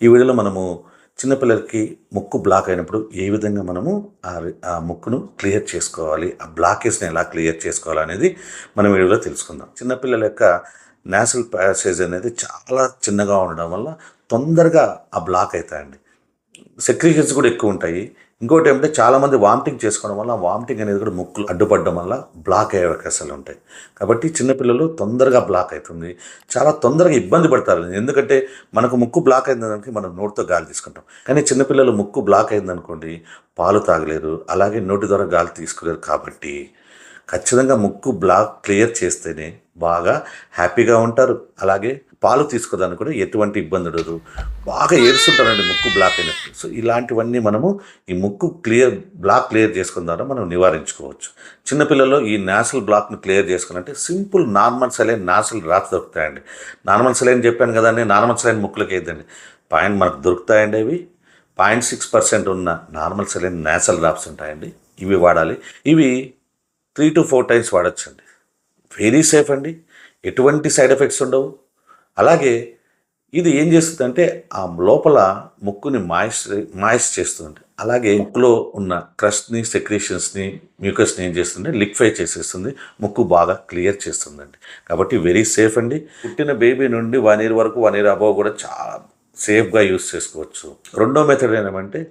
ఈ వీడియోలో మనము చిన్నపిల్లలకి ముక్కు బ్లాక్ అయినప్పుడు ఏ విధంగా మనము ఆ ఆ ముక్కును క్లియర్ చేసుకోవాలి ఆ బ్లాకేజ్ని ఎలా క్లియర్ చేసుకోవాలి అనేది మనం వీడియోలో తెలుసుకుందాం. చిన్నపిల్లల యొక్క నేషనల్ ప్యాసేజ్ అనేది చాలా చిన్నగా ఉండడం వల్ల తొందరగా ఆ బ్లాక్ అవుతాయండి. సెక్రిషన్స్ కూడా ఎక్కువ ఉంటాయి. ఇంకోటి ఏమంటే చాలామంది వామిటింగ్ చేసుకోవడం వల్ల వామిటింగ్ అనేది కూడా ముక్కులు అడ్డుపడడం వల్ల బ్లాక్ అయ్యే అవకాశాలు ఉంటాయి. కాబట్టి చిన్నపిల్లలు తొందరగా బ్లాక్ అవుతుంది. చాలా తొందరగా ఇబ్బంది పడతారు. ఎందుకంటే మనకు ముక్కు బ్లాక్ అయిందనుకో మనం నోటితో గాలి తీసుకుంటాం. కానీ చిన్నపిల్లలు ముక్కు బ్లాక్ అయిందనుకోండి పాలు తాగలేరు అలాగే నోటి ద్వారా గాలి తీసుకోలేరు కాబట్టి ఖచ్చితంగా ముక్కు బ్లాక్ క్లియర్ చేస్తేనే బాగా హ్యాపీగా ఉంటారు. అలాగే పాలు తీసుకోదానికి కూడా ఎటువంటి ఇబ్బంది ఉండదు. బాగా ఏడుస్తుంటారండి ముక్కు బ్లాక్ అయినప్పుడు సో ఇలాంటివన్నీ మనము ఈ ముక్కు క్లియర్ బ్లాక్ క్లియర్ చేసుకున్న ద్వారా మనం నివారించుకోవచ్చు. చిన్నపిల్లలు ఈ నాసల్ బ్లాక్ని క్లియర్ చేసుకోవాలంటే simple normal saline nasal drops దొరుకుతాయండి. నార్మల్ సలైన్ చెప్పాను కదండి నార్మల్ సలైన్ ముక్కులకి వేద్దండి పాయింట్ మనకు దొరుకుతాయండి అవి. పాయింట్ సిక్స్ పర్సెంట్ ఉన్న నార్మల్ సలైన్ నాసల్ డ్రాప్స్ ఉంటాయండి. ఇవి వాడాలి. ఇవి త్రీ టు ఫోర్ టైమ్స్ వాడచ్చండి. వెరీ సేఫ్ అండి. ఎటువంటి సైడ్ ఎఫెక్ట్స్ ఉండవు. అలాగే ఇది ఏం చేస్తుందంటే ఆ లోపల ముక్కుని మాయిస్ మాయిస్ చేస్తుంది అలాగే ముక్కులో ఉన్న క్రస్ట్ని సెక్రేషన్స్ని మ్యూకస్ని ఏం చేస్తుంది లిక్ఫై చేసేస్తుంది. ముక్కు బాగా క్లియర్ చేస్తుందండి. కాబట్టి వెరీ సేఫ్ అండి. పుట్టిన బేబీ నుండి వన్ ఇయర్ వరకు వన్ ఇయర్ అబవ్ కూడా చాలా సేఫ్గా యూస్ చేసుకోవచ్చు. రెండో మెథడ్ ఏమంటే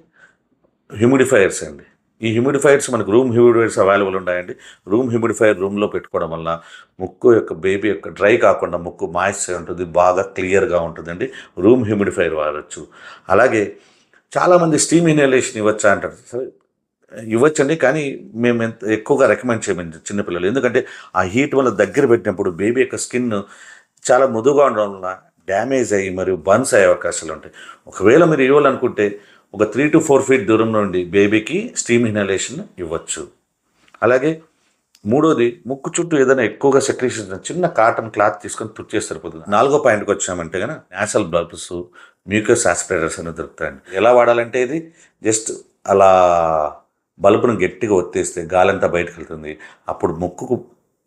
హ్యూమిడిఫైయర్స్ అండి. ఈ హ్యూమిడిఫైర్స్ మనకు రూమ్ హ్యూమిడిఫైర్స్ అవైలబుల్ ఉన్నాయండి రూమ్ హ్యూమిడిఫైర్ రూమ్లో పెట్టుకోవడం వల్ల ముక్కు యొక్క బేబీ యొక్క డ్రై కాకుండా ముక్కు మాయిశ్చర్ ఉంటుంది బాగా క్లియర్గా ఉంటుందండి. రూమ్ హ్యూమిడిఫైర్ వాడచ్చు. అలాగే చాలామంది స్టీమ్ ఇన్హలేషన్ ఇవ్వచ్చా అంటారు. సరే ఇవ్వచ్చండి కానీ మేము ఎంత ఎక్కువగా రికమెండ్ చేయమని చిన్నపిల్లలు. ఎందుకంటే ఆ హీట్ వల్ల దగ్గర పెట్టినప్పుడు బేబీ యొక్క స్కిన్ చాలా మృదువుగా ఉండడం వల్ల డ్యామేజ్ అయ్యి మరియు బర్న్స్ అయ్యే అవకాశాలు ఉంటాయి. ఒకవేళ మీరు ఇవ్వాలనుకుంటే ఒక త్రీ టు ఫోర్ ఫీట్ దూరం నుండి బేబీకి స్టీమ్ ఇన్హలేషన్ ఇవ్వచ్చు. అలాగే మూడోది ముక్కు చుట్టూ ఏదైనా ఎక్కువగా సెక్రేషన్ చిన్న కాటన్ క్లాత్ తీసుకొని తుడిచేసి సరిపోతుంది. నాలుగో పాయింట్కి వచ్చామంటే కనుక నేషనల్ బల్బ్స్ మ్యూకస్ ఆస్పిరేటర్స్ అనేది దొరుకుతాయండి. ఎలా వాడాలంటే ఇది? జస్ట్ అలా బల్బును గట్టిగా ఒత్తేస్తే గాలంతా బయటకు వెళ్తుంది. అప్పుడు ముక్కుకు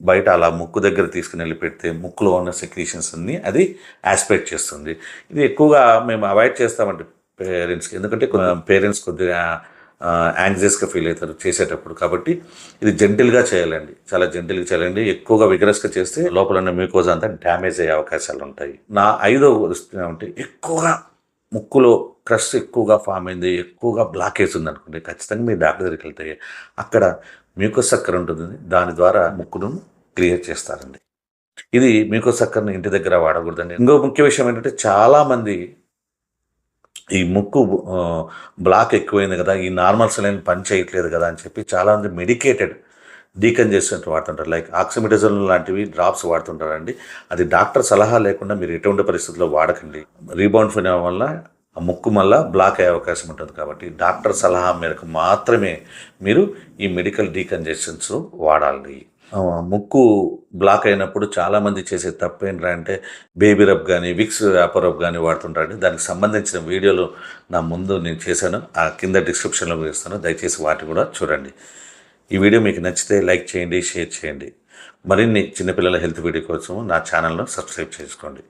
బయట అలా ముక్కు దగ్గర తీసుకుని వెళ్ళి పెడితే ముక్కులో ఉన్న సెక్రీషన్స్ అన్ని అది ఆస్పిరేట్ చేస్తుంది. ఇది ఎక్కువగా మేము అవాయిడ్ చేస్తామంటే పేరెంట్స్కి. ఎందుకంటే పేరెంట్స్ కొద్దిగా యాంగ్జియస్గా ఫీల్ అవుతారు చేసేటప్పుడు. కాబట్టి ఇది జెంటిల్గా చేయాలండి. చాలా జెంటిల్గా చేయాలండి. ఎక్కువగా విగ్రస్గా చేస్తే లోపల ఉన్న మ్యూకోజ్ అంతా డ్యామేజ్ అయ్యే అవకాశాలు ఉంటాయి. నా ఐదో దృష్టి అంటే ఎక్కువగా ముక్కులో క్రష్ ఎక్కువగా ఫామ్ అయింది. ఎక్కువగా బ్లాకేజ్ ఉంది అనుకోండి ఖచ్చితంగా మీరు డాక్టర్ దగ్గరికి వెళ్తే అక్కడ మ్యూకోస్ సక్కర్ ఉంటుంది. దాని ద్వారా ముక్కును క్లియర్ చేస్తారండి. ఇది మ్యూకోస్ సక్కర్ని ఇంటి దగ్గర వాడకూడదండి. ఇంకో ముఖ్య విషయం ఏంటంటే చాలామంది ఈ ముక్కు బ్లాక్ ఎక్కువైంది కదా ఈ నార్మల్ సెలైన్ పని చేయట్లేదు కదా అని చెప్పి చాలామంది మెడికేటెడ్ డీకంజెస్టెంట్ వాడుతుంటారు. లైక్ ఆక్సిమిటజన్ లాంటివి డ్రాప్స్ వాడుతుంటారండి. అది డాక్టర్ సలహా లేకుండా మీరు ఎటువంటి పరిస్థితుల్లో వాడకండి. రీబౌండ్ ఫినోమ్ వల్ల ఆ ముక్కు మళ్ళా బ్లాక్ అయ్యే అవకాశం ఉంటుంది కాబట్టి డాక్టర్ సలహా మేరకు మాత్రమే మీరు ఈ మెడికల్ డీకంజెషన్స్ వాడాలి. ముక్కు బ్లాక్ అయినప్పుడు చాలామంది చేసే తప్పు ఏంటంటే బేబీ రబ్ కానీ విక్స్ యాపర్ రబ్ కానీ వాడుతుంటారండి దానికి సంబంధించిన వీడియోలు నా ముందు నేను చేశాను. ఆ కింద డిస్క్రిప్షన్లో ఇస్తాను. దయచేసి వాటి కూడా చూడండి. ఈ వీడియో మీకు నచ్చితే లైక్ చేయండి షేర్ చేయండి. మరిన్ని చిన్నపిల్లల హెల్త్ వీడియో కోసం నా ఛానల్ను సబ్స్క్రైబ్ చేసుకోండి.